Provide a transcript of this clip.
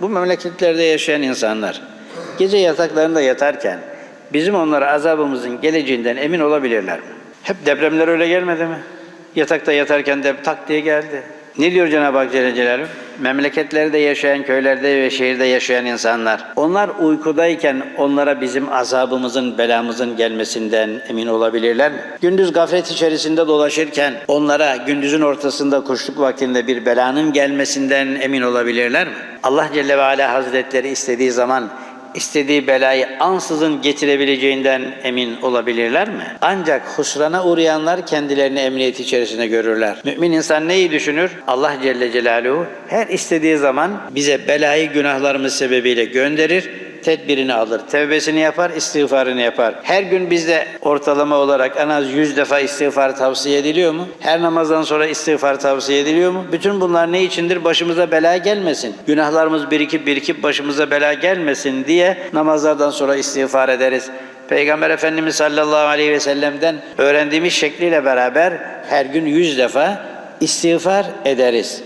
Bu memleketlerde yaşayan insanlar gece yataklarında yatarken bizim onlara azabımızın geleceğinden emin olabilirler mi? Hep depremler öyle gelmedi mi? Yatakta yatarken de tak diye geldi. Ne diyor Cenab-ı Hak Celle Celaluhu? Memleketlerde yaşayan, köylerde ve şehirde yaşayan insanlar. Onlar uykudayken onlara bizim azabımızın, belamızın gelmesinden emin olabilirler mi? Gündüz gaflet içerisinde dolaşırken onlara gündüzün ortasında kuşluk vaktinde bir belanın gelmesinden emin olabilirler mi? Allah Celle ve Ala Hazretleri istediği zaman istediği belayı ansızın getirebileceğinden emin olabilirler mi? Ancak husrana uğrayanlar kendilerini emniyet içerisinde görürler. Mümin insan neyi düşünür? Allah Celle Celaluhu her istediği zaman bize belayı günahlarımız sebebiyle gönderir, tedbirini alır, tevbesini yapar, istiğfarını yapar. Her gün bizde ortalama olarak en az 100 defa istiğfar tavsiye ediliyor mu? Her namazdan sonra istiğfar tavsiye ediliyor mu? Bütün bunlar ne içindir? Başımıza bela gelmesin. Günahlarımız birikip birikip başımıza bela gelmesin diye namazlardan sonra istiğfar ederiz. Peygamber Efendimiz sallallahu aleyhi ve sellem'den öğrendiğimiz şekliyle beraber her gün 100 defa istiğfar ederiz.